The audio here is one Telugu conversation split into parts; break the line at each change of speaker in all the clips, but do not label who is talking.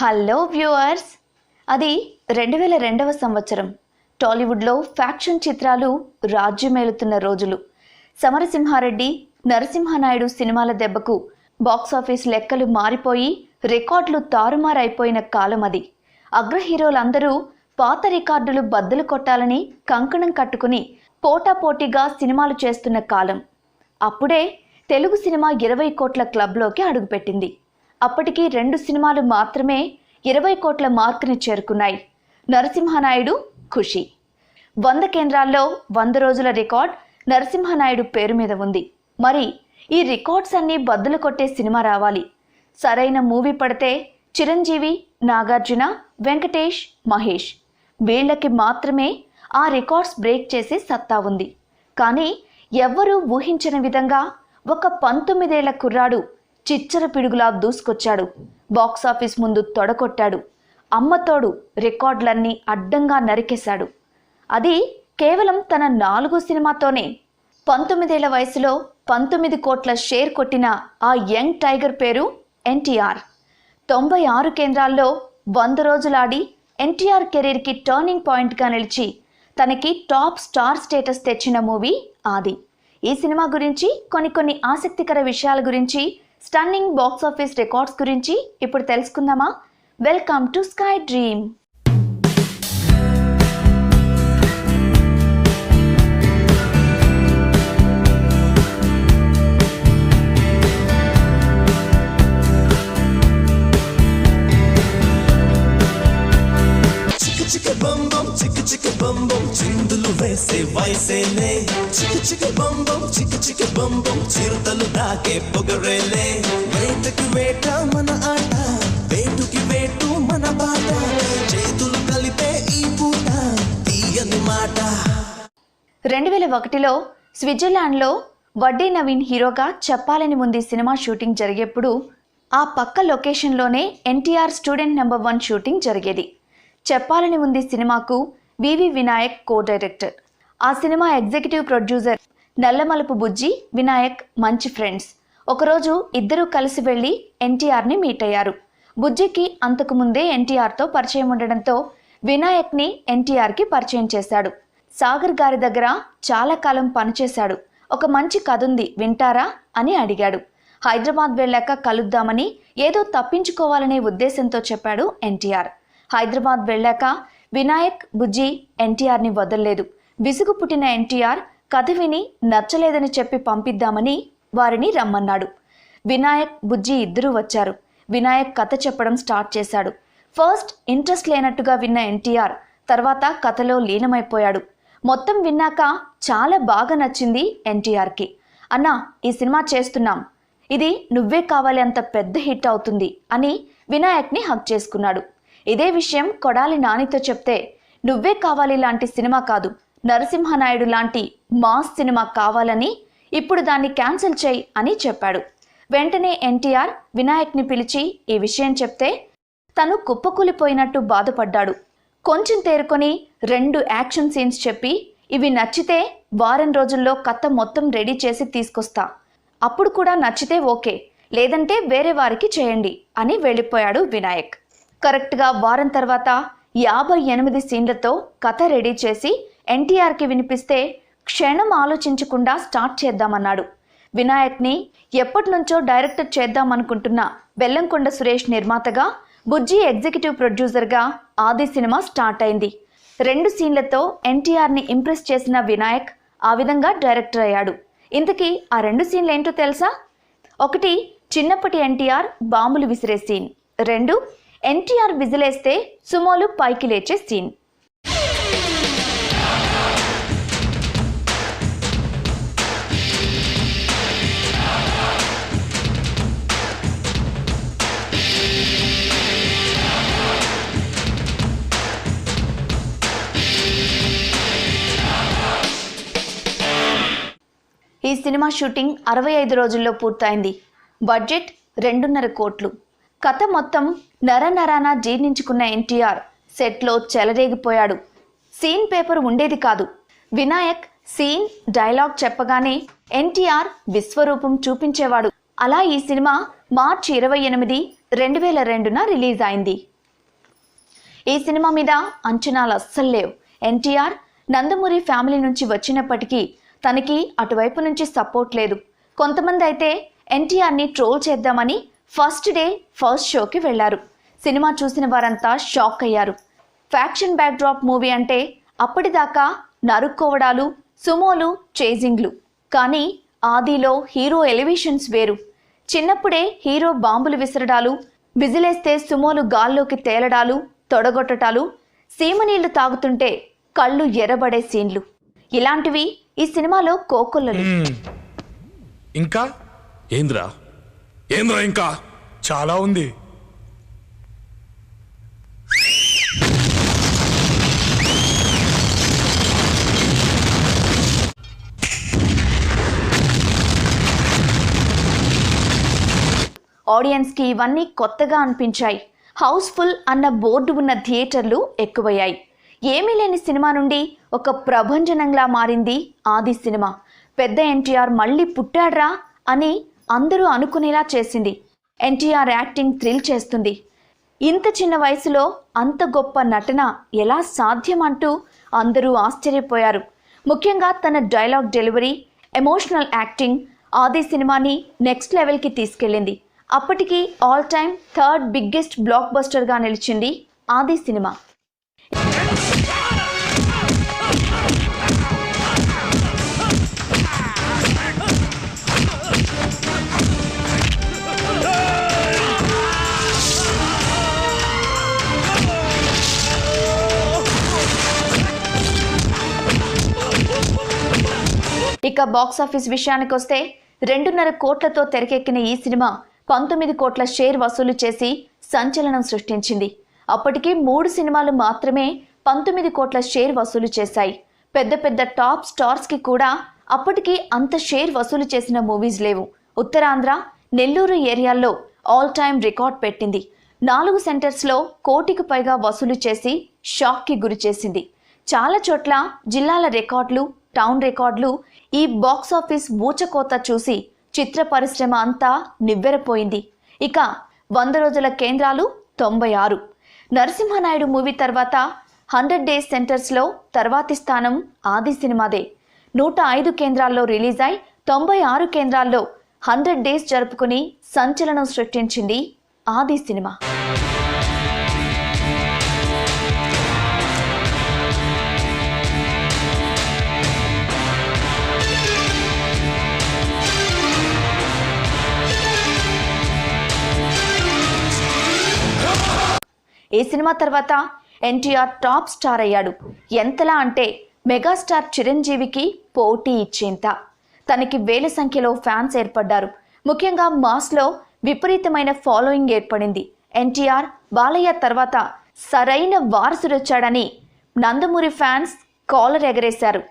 హలో వ్యూవర్స్ అది రెండు వేల రెండవ సంవత్సరం. టాలీవుడ్లో ఫ్యాక్షన్ చిత్రాలు రాజ్యమేలుతున్న రోజులు. సమరసింహారెడ్డి నరసింహనాయుడు సినిమాల దెబ్బకు బాక్సాఫీస్ లెక్కలు మారిపోయి రికార్డులు తారుమారైపోయిన కాలం అది. అగ్రహీరోలందరూ పాత రికార్డులు బద్దలు కొట్టాలని కంకణం కట్టుకుని పోటాపోటీగా సినిమాలు చేస్తున్న కాలం. అప్పుడే తెలుగు సినిమా ఇరవై కోట్ల క్లబ్లోకి అడుగుపెట్టింది. అప్పటికి రెండు సినిమాలు మాత్రమే ఇరవై కోట్ల మార్కుని చేరుకున్నాయి. నరసింహనాయుడు ఖుషి. వంద కేంద్రాల్లో వంద రోజుల రికార్డ్ నరసింహనాయుడు పేరు మీద ఉంది. మరి ఈ రికార్డ్స్ అన్నీ బద్దలు కొట్టే సినిమా రావాలి. సరైన మూవీ పడితే చిరంజీవి నాగార్జున వెంకటేష్ మహేష్. వీళ్ళకి మాత్రమే ఆ రికార్డ్స్ బ్రేక్ చేసే సత్తా ఉంది. కానీ ఎవ్వరూ ఊహించని విధంగా ఒక పంతొమ్మిదేళ్ళ కుర్రాడు చిచ్చర పిడుగులా దూసుకొచ్చాడు. బాక్సాఫీస్ ముందు తొడకొట్టాడు. అమ్మతోడు రికార్డులన్నీ అడ్డంగా నరికేశాడు. అది కేవలం తన నాలుగో సినిమాతోనే. పంతొమ్మిదేళ్ళ వయసులో పంతొమ్మిది కోట్ల షేర్ కొట్టిన ఆ యంగ్ టైగర్ పేరు ఎన్టీఆర్. తొంభై ఆరు కేంద్రాల్లో వంద రోజులాడి ఎన్టీఆర్ కెరీర్కి టర్నింగ్ పాయింట్గా నిలిచి తనకి టాప్ స్టార్ స్టేటస్ తెచ్చిన మూవీ ఆది. ఈ సినిమా గురించి కొన్ని కొన్ని ఆసక్తికర విషయాల గురించి స్టన్నింగ్ బాక్స్ ఆఫీస్ రికార్డ్స్ గురించి ఇప్పుడు తెలుసుకుందామా? Welcome to sky dream
chica చిక్క బం చిక్క చిక్క చిందులు వేసే వయసేలే. చిక్క చిక్క బం బం చిక్క చిక్క చిరుతలు దాకే పొగరేలే. వేటకి వేట మన ఆట వేటుకి వేటు మన బాట. చేతులు కలిపే ఈ పూట తీయని మాట.
రెండు వేల ఒకటిలో స్విట్జర్లాండ్లో వడ్డీ నవీన్ హీరోగా చెప్పాలని ముందు సినిమా షూటింగ్ జరిగేప్పుడు ఆ పక్క లొకేషన్లోనే NTR student number one shooting జరిగేది. చెప్పాలని ఉంది సినిమాకు వివి వినాయక్ కో డైరెక్టర్ ఆ cinema executive producer Nallamalupu Bujji Vinayak మంచి ఫ్రెండ్స్. ఒకరోజు ఇద్దరూ కలిసి వెళ్ళి ఎన్టీఆర్ని మీట్ అయ్యారు. బుజ్జికి అంతకు ముందే ఎన్టీఆర్తో పరిచయం ఉండడంతో వినాయక్ని ఎన్టీఆర్కి పరిచయం చేశాడు. సాగర్ గారి దగ్గర చాలా కాలం పనిచేశాడు. ఒక మంచి కథ ఉంది వింటారా అని అడిగాడు. హైదరాబాద్ వెళ్ళాక కలుద్దామని ఏదో తప్పించుకోవాలనే ఉద్దేశంతో చెప్పాడు ఎన్టీఆర్. హైదరాబాద్ వెళ్ళాక వినాయక్ బుజ్జి ఎన్టీఆర్ని వదలలేదు. విసుగు పుట్టిన ఎన్టీఆర్ కథ విని నచ్చలేదని చెప్పి పంపిద్దామని వారిని రమ్మన్నాడు. వినాయక్ బుజ్జి ఇద్దరూ వచ్చారు. వినాయక్ కథ చెప్పడం స్టార్ట్ చేశాడు. ఫస్ట్ ఇంట్రెస్ట్ లేనట్టుగా విన్న ఎన్టీఆర్ తర్వాత కథలో లీనమైపోయాడు. మొత్తం విన్నాక చాలా బాగా నచ్చింది ఎన్టీఆర్కి. అన్నా ఈ సినిమా చేస్తున్నాం. ఇది నువ్వే కావాలి అంత పెద్ద హిట్ అవుతుంది అని వినాయక్ని హక్ చేసుకున్నాడు. ఇదే విషయం కొడాలి నానితో చెప్తే నువ్వే కావాలి లాంటి సినిమా కాదు. నరసింహనాయుడు లాంటి మాస్ సినిమా కావాలని ఇప్పుడు దాన్ని క్యాన్సిల్ చేయి అని చెప్పాడు. వెంటనే ఎన్టీఆర్ వినాయక్ని పిలిచి ఈ విషయం చెప్తే తను కుప్పకూలిపోయినట్టు బాధపడ్డాడు. కొంచెం తేరుకొని రెండు యాక్షన్ సీన్స్ చెప్పి ఇవి నచ్చితే వారం రోజుల్లో కథ మొత్తం రెడీ చేసి తీసుకొస్తా. అప్పుడు కూడా నచ్చితే ఓకే లేదంటే వేరే వారికి చేయండి అని వెళ్ళిపోయాడు వినాయక్. కరెక్ట్గా వారం తర్వాత యాభై ఎనిమిది సీన్లతో కథ రెడీ చేసి ఎన్టీఆర్కి వినిపిస్తే క్షణం ఆలోచించకుండా స్టార్ట్ చేద్దామన్నాడు. వినాయక్ని ఎప్పటి నుంచో డైరెక్టర్ చేద్దామనుకుంటున్న బెల్లంకొండ సురేష్ నిర్మాతగా బుజ్జి ఎగ్జిక్యూటివ్ ప్రొడ్యూసర్గా ఆది సినిమా స్టార్ట్ అయింది. రెండు సీన్లతో ఎన్టీఆర్ని ఇంప్రెస్ చేసిన వినాయక్ ఆ విధంగా డైరెక్టర్ అయ్యాడు. ఇంతకీ ఆ రెండు సీన్లు ఏంటో తెలుసా? ఒకటి చిన్నప్పటి ఎన్టీఆర్ బాంబులు విసిరే సీన్ రెండు ఎన్టీఆర్ విజిలేస్తే సుమోలు పైకి లేచే సీన్. ఈ సినిమా షూటింగ్ అరవై ఐదు రోజుల్లో పూర్తయింది. బడ్జెట్ రెండున్నర కోట్లు. కథ మొత్తం నర నరాన జీర్ణించుకున్న ఎన్టీఆర్. సెట్లో చెలరేగిపోయాడు. సీన్ పేపర్ ఉండేది కాదు. వినాయక్ సీన్ డైలాగ్ చెప్పగానే ఎన్టీఆర్ విశ్వరూపం చూపించేవాడు. అలా ఈ సినిమా మార్చి ఇరవై ఎనిమిది రెండు వేల రెండున రిలీజ్ అయింది. ఈ సినిమా మీద అంచనాలు అస్సలు లేవు. ఎన్టీఆర్ నందమూరి ఫ్యామిలీ నుంచి వచ్చినప్పటికీ తనకి అటువైపు నుంచి సపోర్ట్ లేదు. కొంతమంది అయితే ఎన్టీఆర్ని ట్రోల్ చేద్దామని ఫస్ట్ డే ఫస్ట్ షోకి వెళ్ళారు సినిమా చూసిన వారంతా షాక్ అయ్యారు. ఫ్యాక్షన్ బ్యాక్డ్రాప్ మూవీ అంటే అప్పటిదాకా నరుక్కోవడాలు సుమోలు చేజింగ్లు. కానీ ఆదిలో హీరో ఎలివేషన్స్ వేరు. చిన్నప్పుడే హీరో బాంబులు విసరడాలు విజిలేస్తే సుమోలు గాల్లోకి తేలడాలు తొడగొట్టటాలు సీమనీళ్ళు తాగుతుంటే కళ్ళు ఎర్రబడే సీన్లు. ఇలాంటివి ఈ సినిమాలో కోకొల్లలు.
ఇంకా?
ఏంద్రా? ఏంద్రా ఇంకా?
చాలా ఉంది.
ఆడియన్స్కి ఇవన్నీ కొత్తగా అనిపించాయి. హౌస్ఫుల్ అన్న బోర్డు ఉన్న థియేటర్లు ఎక్కువయ్యాయి. ఏమీ లేని సినిమా నుండి ఒక ప్రభంజనంలా మారింది ఆది సినిమా. పెద్ద ఎన్టీఆర్ మళ్ళీ పుట్టాడ్రా అని అందరూ అనుకునేలా చేసింది. ఎన్టీఆర్ యాక్టింగ్ థ్రిల్ చేస్తుంది. ఇంత చిన్న వయసులో అంత గొప్ప నటన ఎలా సాధ్యం అంటూ అందరూ ఆశ్చర్యపోయారు. ముఖ్యంగా తన డైలాగ్ డెలివరీ ఎమోషనల్ యాక్టింగ్ ఆది సినిమాని నెక్స్ట్ లెవెల్కి తీసుకెళ్ళింది. అప్పటికి all time third biggest black బస్టర్గా నిలిచింది ఆది సినిమా. ఇక బాక్స్ ఆఫీస్ విషయానికి వస్తే రెండున్నర కోట్లతో తెరకెక్కిన ఈ సినిమా పంతొమ్మిది కోట్ల షేర్ వసూలు చేసి సంచలనం సృష్టించింది. అప్పటికి మూడు సినిమాలు మాత్రమే పంతొమ్మిది కోట్ల షేర్ వసూలు చేశాయి. పెద్ద పెద్ద టాప్ స్టార్స్కి కూడా అప్పటికి అంత షేర్ వసూలు చేసిన మూవీస్ లేవు. ఉత్తరాంధ్ర నెల్లూరు ఏరియాల్లో ఆల్ టైమ్ రికార్డ్ పెట్టింది. నాలుగు సెంటర్స్లో కోటికి పైగా వసూలు చేసి షాక్కి గురి చేసింది. చాలా చోట్ల జిల్లాల రికార్డులు టౌన్ రికార్డులు ఈ బాక్స్ ఆఫీస్ ఊచకోత చూసి చిత్ర పరిశ్రమ అంతా నివ్వెరపోయింది. ఇక వంద రోజుల కేంద్రాలు తొంభై ఆరు. నరసింహనాయుడు మూవీ తర్వాత హండ్రెడ్ డేస్ సెంటర్స్లో తర్వాతి స్థానం ఆది సినిమాదే. నూట ఐదు కేంద్రాల్లో రిలీజ్ అయి తొంభై ఆరు కేంద్రాల్లో హండ్రెడ్ డేస్ జరుపుకుని సంచలనం సృష్టించింది ఆది సినిమా. ఈ సినిమా తర్వాత ఎన్టీఆర్ టాప్ స్టార్ అయ్యాడు. ఎంతలా అంటే మెగాస్టార్ చిరంజీవికి పోటీ ఇచ్చేంత. తనకి వేల సంఖ్యలో ఫ్యాన్స్ ఏర్పడ్డారు. ముఖ్యంగా మాస్లో విపరీతమైన ఫాలోయింగ్ ఏర్పడింది. ఎన్టీఆర్ బాలయ్య తర్వాత సరైన వారసుడొచ్చాడని నందమూరి ఫ్యాన్స్ కాలర్ ఎగరేశారు.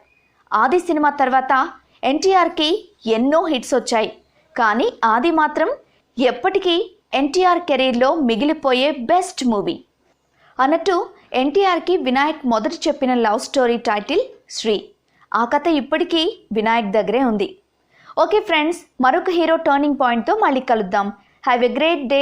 ఆది సినిమా తర్వాత ఎన్టీఆర్కి ఎన్నో హిట్స్ వచ్చాయి. కానీ ఆది మాత్రం ఎప్పటికీ ఎన్టీఆర్ కెరీర్లో మిగిలిపోయే బెస్ట్ మూవీ. అన్నట్టు ఎన్టీఆర్కి వినాయక్ మొదట చెప్పిన లవ్ స్టోరీ టైటిల్ శ్రీ. ఆ కథ ఇప్పటికీ వినాయక్ దగ్గరే ఉంది. ఓకే ఫ్రెండ్స్ మరొక హీరో టర్నింగ్ పాయింట్తో మళ్ళీ కలుద్దాం. Have a great day.